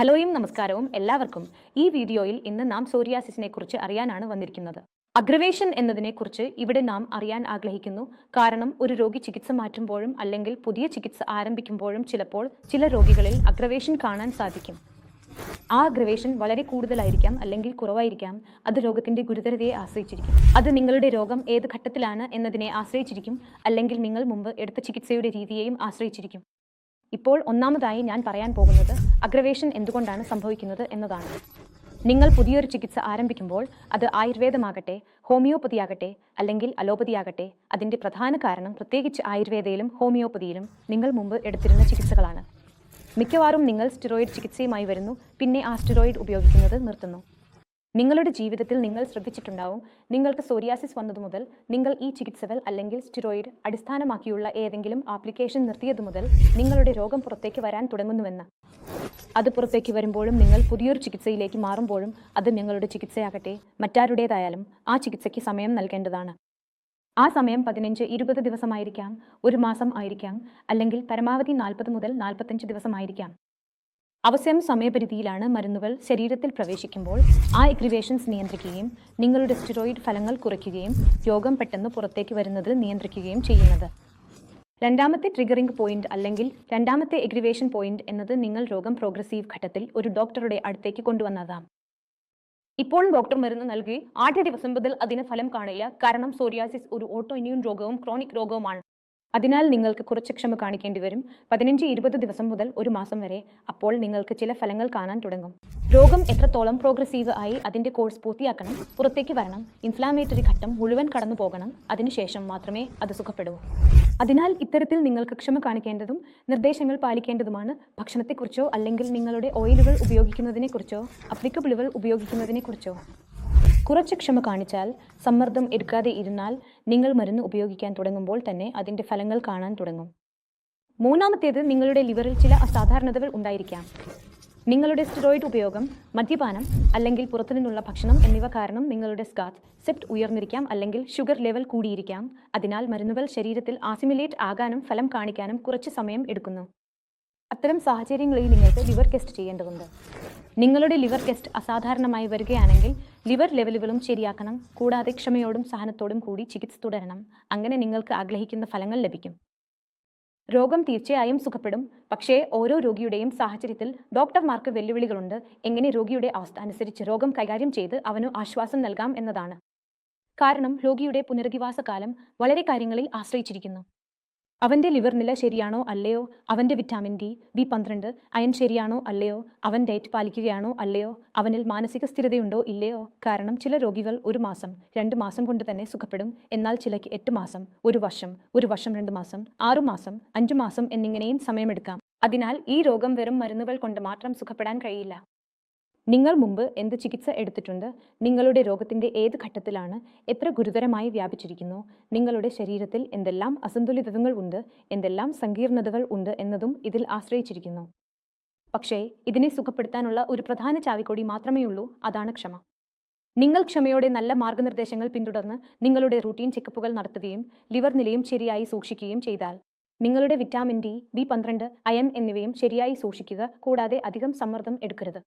ഹലോയും നമസ്കാരവും എല്ലാവർക്കും. ഈ വീഡിയോയിൽ ഇന്ന് നാം സോറിയാസിസിനെ കുറിച്ച് അറിയാനാണ് വന്നിരിക്കുന്നത്. അഗ്രവേഷൻ എന്നതിനെ കുറിച്ച് ഇവിടെ നാം അറിയാൻ ആഗ്രഹിക്കുന്നു. കാരണം ഒരു രോഗി ചികിത്സ മാറ്റുമ്പോഴും അല്ലെങ്കിൽ പുതിയ ചികിത്സ ആരംഭിക്കുമ്പോഴും ചിലപ്പോൾ ചില രോഗികളിൽ അഗ്രവേഷൻ കാണാൻ സാധിക്കും. ആ അഗ്രവേഷൻ വളരെ കൂടുതലായിരിക്കാം അല്ലെങ്കിൽ കുറവായിരിക്കാം. അത് രോഗത്തിന്റെ ഗുരുതരതയെ ആശ്രയിച്ചിരിക്കും. അത് നിങ്ങളുടെ രോഗം ഏത് ഘട്ടത്തിലാണ് എന്നതിനെ ആശ്രയിച്ചിരിക്കും. അല്ലെങ്കിൽ നിങ്ങൾ മുമ്പ് എടുത്ത ചികിത്സയുടെ രീതിയെയും ആശ്രയിച്ചിരിക്കും. ഇപ്പോൾ ഒന്നാമതായി ഞാൻ പറയാൻ പോകുന്നത് അഗ്രവേഷൻ എന്തുകൊണ്ടാണ് സംഭവിക്കുന്നത് എന്നതാണ്. നിങ്ങൾ പുതിയൊരു ചികിത്സ ആരംഭിക്കുമ്പോൾ അത് ആയുർവേദമാകട്ടെ ഹോമിയോപ്പതിയാകട്ടെ അല്ലെങ്കിൽ അലോപ്പതിയാകട്ടെ അതിന്റെ പ്രധാന കാരണം പ്രത്യേകിച്ച് ആയുർവേദയിലും ഹോമിയോപ്പതിയിലും നിങ്ങൾ മുമ്പ് എടുത്തിരുന്ന ചികിത്സകളാണ്. മിക്കവാറും നിങ്ങൾ സ്റ്റിറോയിഡ് ചികിത്സയുമായി വരുന്നു പിന്നെ ആ സ്റ്റിറോയിഡ് ഉപയോഗിക്കുന്നത് നിർത്തുന്നു. നിങ്ങളുടെ ജീവിതത്തിൽ നിങ്ങൾ ശ്രദ്ധിച്ചിട്ടുണ്ടാവും. നിങ്ങൾക്ക് സോറിയാസിസ് വന്നതു മുതൽ നിങ്ങൾ ഈ ചികിത്സകൾ അല്ലെങ്കിൽ സ്റ്റിറോയിഡ് അടിസ്ഥാനമാക്കിയുള്ള ഏതെങ്കിലും ആപ്ലിക്കേഷൻ നിർത്തിയതു മുതൽ നിങ്ങളുടെ രോഗം പുറത്തേക്ക് വരാൻ തുടങ്ങുന്നുവെന്ന്. അത് പുറത്തേക്ക് വരുമ്പോഴും നിങ്ങൾ പുതിയൊരു ചികിത്സയിലേക്ക് മാറുമ്പോഴും അത് നിങ്ങളുടെ ചികിത്സയാകട്ടെ മറ്റാരുടേതായാലും ആ ചികിത്സയ്ക്ക് സമയം നൽകേണ്ടതാണ്. ആ സമയം പതിനഞ്ച് ഇരുപത് ദിവസമായിരിക്കാം ഒരു മാസം ആയിരിക്കാം അല്ലെങ്കിൽ പരമാവധി നാൽപ്പത് മുതൽ നാൽപ്പത്തഞ്ച് ദിവസമായിരിക്കാം. അവസാന സമയപരിധിയിലാണ് മരുന്നുകൾ ശരീരത്തിൽ പ്രവേശിക്കുമ്പോൾ ആ എഗ്രിവേഷൻസ് നിയന്ത്രിക്കുകയും നിങ്ങളുടെ സ്റ്റിറോയിഡ് ഫലങ്ങൾ കുറയ്ക്കുകയും രോഗം പെട്ടെന്ന് പുറത്തേക്ക് വരുന്നത് നിയന്ത്രിക്കുകയും ചെയ്യുന്നത്. രണ്ടാമത്തെ ട്രിഗറിംഗ് പോയിന്റ് അല്ലെങ്കിൽ രണ്ടാമത്തെ എഗ്രിവേഷൻ പോയിന്റ് എന്നത് നിങ്ങൾ രോഗം പ്രോഗ്രസീവ് ഘട്ടത്തിൽ ഒരു ഡോക്ടറുടെ അടുത്തേക്ക് കൊണ്ടുവന്നതാം. ഇപ്പോൾ ഡോക്ടർ മരുന്ന് നൽകി ആദ്യ ദിവസം മുതൽ അതിന് ഫലം കാണില്ല. കാരണം സോറിയാസിസ് ഒരു ഓട്ടോ ഇമ്മ്യൂൺ രോഗവും ക്രോണിക് രോഗവുമാണ്. അതിനാൽ നിങ്ങൾക്ക് കുറച്ച് ക്ഷമ കാണിക്കേണ്ടി വരും. പതിനഞ്ച് ഇരുപത് ദിവസം മുതൽ ഒരു മാസം വരെ അപ്പോൾ നിങ്ങൾക്ക് ചില ഫലങ്ങൾ കാണാൻ തുടങ്ങും. രോഗം എത്രത്തോളം പ്രോഗ്രസീവ് ആയി അതിന്റെ കോഴ്സ് പൂർത്തിയാക്കണം പുറത്തേക്ക് വരണം ഇൻഫ്ലാമേറ്ററി ഘട്ടം മുഴുവൻ കടന്നു പോകണം അതിനുശേഷം മാത്രമേ അത് സുഖപ്പെടൂ അതിനാൽ ഇത്തരത്തിൽ നിങ്ങൾക്ക് ക്ഷമ കാണിക്കേണ്ടതും നിർദ്ദേശങ്ങൾ പാലിക്കേണ്ടതുമാണ്. ഭക്ഷണത്തെക്കുറിച്ചോ അല്ലെങ്കിൽ നിങ്ങളുടെ ഓയിലുകൾ ഉപയോഗിക്കുന്നതിനെക്കുറിച്ചോ അപ്ലിക്കബിളുകൾ ഉപയോഗിക്കുന്നതിനെക്കുറിച്ചോ. കുറച്ച് ക്ഷമ കാണിച്ചാൽ സമ്മർദ്ദം എടുക്കാതെ ഇരുന്നാൽ നിങ്ങൾ മരുന്ന് ഉപയോഗിക്കാൻ തുടങ്ങുമ്പോൾ തന്നെ അതിന്റെ ഫലങ്ങൾ കാണാൻ തുടങ്ങും. മൂന്നാമത്തേത് നിങ്ങളുടെ ലിവറിൽ ചില അസാധാരണതകൾ ഉണ്ടായിരിക്കാം. നിങ്ങളുടെ സ്റ്റിറോയിഡ് ഉപയോഗം മദ്യപാനം അല്ലെങ്കിൽ പുറത്തുനിന്നുള്ള ഭക്ഷണം എന്നിവ കാരണം നിങ്ങളുടെ സ്കാത്ത് സെപ്റ്റ് ഉയർന്നിരിക്കാം അല്ലെങ്കിൽ ഷുഗർ ലെവൽ കൂടിയിരിക്കാം. അതിനാൽ മരുന്നുകൾ ശരീരത്തിൽ ആസിമിലേറ്റ് ആകാനും ഫലം കാണിക്കാനും കുറച്ച് സമയം എടുക്കുന്നു. അത്തരം സാഹചര്യങ്ങളിൽ നിങ്ങൾക്ക് ലിവർ ടെസ്റ്റ് ചെയ്യേണ്ടതുണ്ട്. നിങ്ങളുടെ ലിവർ ടെസ്റ്റ് അസാധാരണമായി വരികയാണെങ്കിൽ ലിവർ ലെവലുകളും ശരിയാക്കണം. കൂടാതെ ക്ഷമയോടും സഹനത്തോടും കൂടി ചികിത്സ തുടരണം. അങ്ങനെ നിങ്ങൾക്ക് ആഗ്രഹിക്കുന്ന ഫലങ്ങൾ ലഭിക്കും. രോഗം തീർച്ചയായും സുഖപ്പെടും. പക്ഷേ ഓരോ രോഗിയുടെയും സാഹചര്യത്തിൽ ഡോക്ടർമാർക്ക് വെല്ലുവിളികളുണ്ട്. എങ്ങനെ രോഗിയുടെ അവസ്ഥ അനുസരിച്ച് രോഗം കൈകാര്യം ചെയ്ത് അവന് ആശ്വാസം നൽകാം എന്നതാണ്. കാരണം രോഗിയുടെ പുനരധിവാസ കാലം വളരെ കാര്യങ്ങളിൽ ആശ്രയിച്ചിരിക്കുന്നു. അവന്റെ ലിവർ നില ശരിയാണോ അല്ലയോ? അവന്റെ വിറ്റാമിൻ ഡി ബി പന്ത്രണ്ട് അയൻ ശരിയാണോ അല്ലയോ? അവൻ ഡയറ്റ് പാലിക്കുകയാണോ അല്ലയോ? അവനിൽ മാനസിക സ്ഥിരതയുണ്ടോ ഇല്ലയോ? കാരണം ചില രോഗികൾ ഒരു മാസം രണ്ട് മാസം കൊണ്ട് തന്നെ സുഖപ്പെടും. എന്നാൽ ചിലയ്ക്ക് എട്ട് മാസം ഒരു വർഷം ഒരു വർഷം രണ്ട് മാസം ആറു മാസം അഞ്ചു മാസം എന്നിങ്ങനെയും സമയമെടുക്കാം. അതിനാൽ ഈ രോഗം വെറും മരുന്നുകൾ കൊണ്ട് മാത്രം സുഖപ്പെടാൻ കഴിയില്ല. നിങ്ങൾ മുമ്പ് എന്ത് ചികിത്സ എടുത്തിട്ടുണ്ട്? നിങ്ങളുടെ രോഗത്തിന്റെ ഏത് ഘട്ടത്തിലാണ്? എത്ര ഗുരുതരമായി വ്യാപിച്ചിരിക്കുന്നു? നിങ്ങളുടെ ശരീരത്തിൽ എന്തെല്ലാം അസന്തുലിതങ്ങൾ ഉണ്ട്? എന്തെല്ലാം സങ്കീർണതകൾ ഉണ്ട് എന്നതും ഇതിൽ ആശ്രയിച്ചിരിക്കുന്നു. പക്ഷേ ഇതിനെ സുഖപ്പെടുത്താനുള്ള ഒരു പ്രധാന ചാവിക്കൊടി മാത്രമേ ഉള്ളൂ. അതാണ് ക്ഷമ. നിങ്ങൾ ക്ഷമയോടെ നല്ല മാർഗനിർദ്ദേശങ്ങൾ പിന്തുടർന്ന് നിങ്ങളുടെ റൂട്ടീൻ ചെക്കപ്പുകൾ നടത്തുകയും ലിവർ നിലയും ശരിയായി സൂക്ഷിക്കുകയും ചെയ്താൽ നിങ്ങളുടെ വിറ്റാമിൻ ഡി ബി പന്ത്രണ്ട് അയൺ എന്നിവയും ശരിയായി സൂക്ഷിക്കുക കൂടാതെ അധികം സമ്മർദ്ദം എടുക്കരുത്.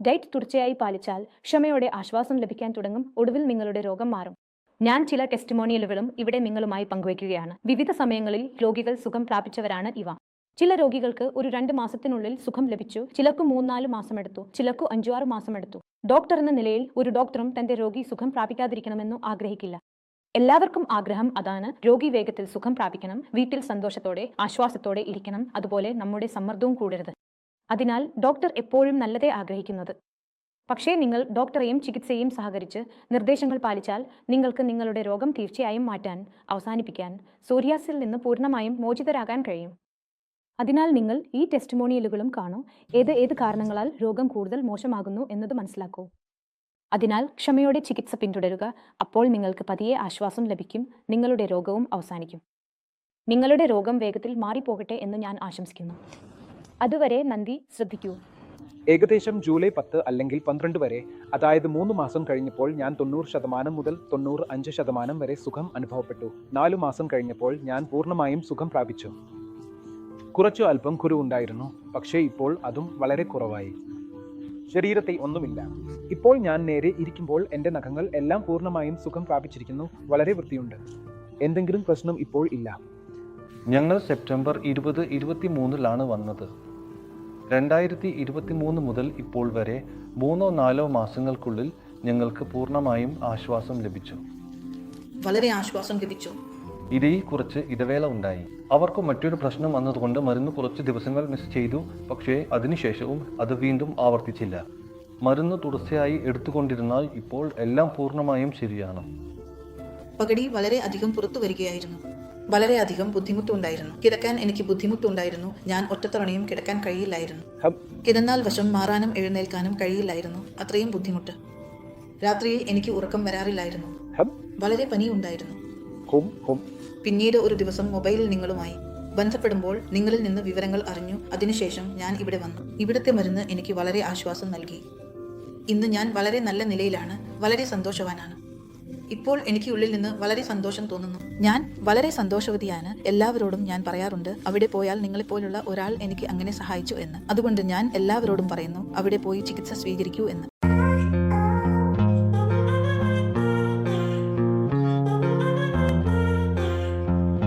ഡയറ്റ് തുടർച്ചയായി പാലിച്ചാൽ ക്ഷമയോടെ ആശ്വാസം ലഭിക്കാൻ തുടങ്ങും ഒടുവിൽ നിങ്ങളുടെ രോഗം മാറും. ഞാൻ ചില ടെസ്റ്റിമോണിയലുകളും ഇവിടെ നിങ്ങളുമായി പങ്കുവയ്ക്കുകയാണ്. വിവിധ സമയങ്ങളിൽ രോഗികൾ സുഖം പ്രാപിച്ചവരാണ് ഇവ. ചില രോഗികൾക്ക് ഒരു രണ്ട് മാസത്തിനുള്ളിൽ സുഖം ലഭിച്ചു ചിലർക്ക് മൂന്നാൽ മാസം എടുത്തു ചിലർക്ക് അഞ്ചു ആറ് മാസം എടുത്തു ഡോക്ടർ എന്ന നിലയിൽ ഒരു ഡോക്ടറും തന്റെ രോഗി സുഖം പ്രാപിക്കാതിരിക്കണമെന്നു ആഗ്രഹിക്കില്ല. എല്ലാവർക്കും ആഗ്രഹം അതാണ് രോഗി വേഗത്തിൽ സുഖം പ്രാപിക്കണം വീട്ടിൽ സന്തോഷത്തോടെ ആശ്വാസത്തോടെ ഇരിക്കണം അതുപോലെ നമ്മുടെ സമ്മർദ്ദവും കൂടരുത്. അതിനാൽ ഡോക്ടർ എപ്പോഴും നല്ലതേ ആഗ്രഹിക്കുന്നത്. പക്ഷേ നിങ്ങൾ ഡോക്ടറെയും ചികിത്സയെയും സഹകരിച്ച് നിർദ്ദേശങ്ങൾ പാലിച്ചാൽ നിങ്ങൾക്ക് നിങ്ങളുടെ രോഗം തീർച്ചയായും മാറ്റാൻ അവസാനിപ്പിക്കാൻ സോറിയാസിൽ നിന്ന് പൂർണമായും മോചിതരാകാൻ കഴിയും. അതിനാൽ നിങ്ങൾ ഈ ടെസ്റ്റിമോണിയലുകളും കാണൂ. ഏത് ഏത് കാരണങ്ങളാൽ രോഗം കൂടുതൽ മോശമാകുന്നു എന്നത് മനസ്സിലാക്കൂ. അതിനാൽ ക്ഷമയോടെ ചികിത്സ പിന്തുടരുക. അപ്പോൾ നിങ്ങൾക്ക് പതിയെ ആശ്വാസം ലഭിക്കും. നിങ്ങളുടെ രോഗവും അവസാനിക്കും. നിങ്ങളുടെ രോഗം വേഗത്തിൽ മാറിപ്പോകട്ടെ എന്ന് ഞാൻ ആശംസിക്കുന്നു. അതുവരെ നന്ദി ശ്രദ്ധിക്കൂ. ഏകദേശം ജൂലൈ പത്ത് അല്ലെങ്കിൽ പന്ത്രണ്ട് വരെ അതായത് മൂന്ന് മാസം കഴിഞ്ഞപ്പോൾ ഞാൻ തൊണ്ണൂറ് ശതമാനം മുതൽ തൊണ്ണൂറ് അഞ്ച് ശതമാനം വരെ സുഖം അനുഭവപ്പെട്ടു. നാലു മാസം കഴിഞ്ഞപ്പോൾ ഞാൻ പൂർണമായും സുഖം പ്രാപിച്ചു. കുറച്ചു അല്പം കുരു ഉണ്ടായിരുന്നു പക്ഷേ ഇപ്പോൾ അതും വളരെ കുറവായി. ശരീരത്തെ ഒന്നുമില്ല. ഇപ്പോൾ ഞാൻ നേരെ ഇരിക്കുമ്പോൾ എന്റെ നഖങ്ങൾ എല്ലാം പൂർണമായും സുഖം പ്രാപിച്ചിരിക്കുന്നു വളരെ വൃത്തിയുണ്ട്. എന്തെങ്കിലും പ്രശ്നം ഇപ്പോൾ ഇല്ല. ഞങ്ങൾ സെപ്റ്റംബർ ഇരുപത് ഇരുപത്തി മൂന്നിലാണ് വന്നത്. രണ്ടായിരത്തി ഇരുപത്തി മൂന്ന് മുതൽ ഇപ്പോൾ വരെ മൂന്നോ നാലോ മാസങ്ങൾക്കുള്ളിൽ ഞങ്ങൾക്ക് പൂർണമായും ആശ്വാസം ലഭിച്ചു. വളരെ ആശ്വാസം ലഭിച്ചു. ഇതേ കുറച്ച് ഇടവേള ഉണ്ടായി. അവർക്ക് മറ്റൊരു പ്രശ്നം വന്നതുകൊണ്ട് മരുന്ന് കുറച്ച് ദിവസങ്ങൾ മിസ് ചെയ്തു. പക്ഷേ അതിനുശേഷവും അത് വീണ്ടും ആവർത്തിച്ചില്ല. മരുന്ന് തുടർച്ചയായി എടുത്തുകൊണ്ടിരുന്നാൽ ഇപ്പോൾ എല്ലാം പൂർണമായും ശരിയാണ്. പകടി വളരെ അധികം പുറത്തു വരികയായിരുന്നു. വളരെയധികം ബുദ്ധിമുട്ടുണ്ടായിരുന്നു. കിടക്കാൻ എനിക്ക് ബുദ്ധിമുട്ടുണ്ടായിരുന്നു. ഞാൻ ഒറ്റത്തവണയും കിടക്കാൻ കഴിയില്ലായിരുന്നു. കിടന്നാൽ വശം മാറാനും എഴുന്നേൽക്കാനും കഴിയില്ലായിരുന്നു. അത്രയും ബുദ്ധിമുട്ട്. രാത്രിയിൽ എനിക്ക് ഉറക്കം വരാറില്ലായിരുന്നു. വളരെ പനി ഉണ്ടായിരുന്നു പിന്നീട് ഒരു ദിവസം മൊബൈലിൽ നിങ്ങളുമായി ബന്ധപ്പെടുമ്പോൾ നിങ്ങളിൽ നിന്ന് വിവരങ്ങൾ അറിഞ്ഞു. അതിനുശേഷം ഞാൻ ഇവിടെ വന്നു. ഇവിടുത്തെ മരുന്ന് എനിക്ക് വളരെ ആശ്വാസം നൽകി. ഇന്ന് ഞാൻ വളരെ നല്ല നിലയിലാണ്. വളരെ സന്തോഷവാനാണ്. ഇപ്പോൾ എനിക്ക് ഉള്ളിൽ നിന്ന് വളരെ സന്തോഷം തോന്നുന്നു. ഞാൻ വളരെ സന്തോഷവതിയാണ്. എല്ലാവരോടും ഞാൻ പറയാറുണ്ട് അവിടെ പോയാൽ നിങ്ങളെപ്പോലുള്ള ഒരാൾ എനിക്ക് അങ്ങനെ സഹായിച്ചു എന്ന്. അതുകൊണ്ട് ഞാൻ എല്ലാവരോടും പറയുന്നു അവിടെ പോയി ചികിത്സ സ്വീകരിക്കൂ എന്ന്.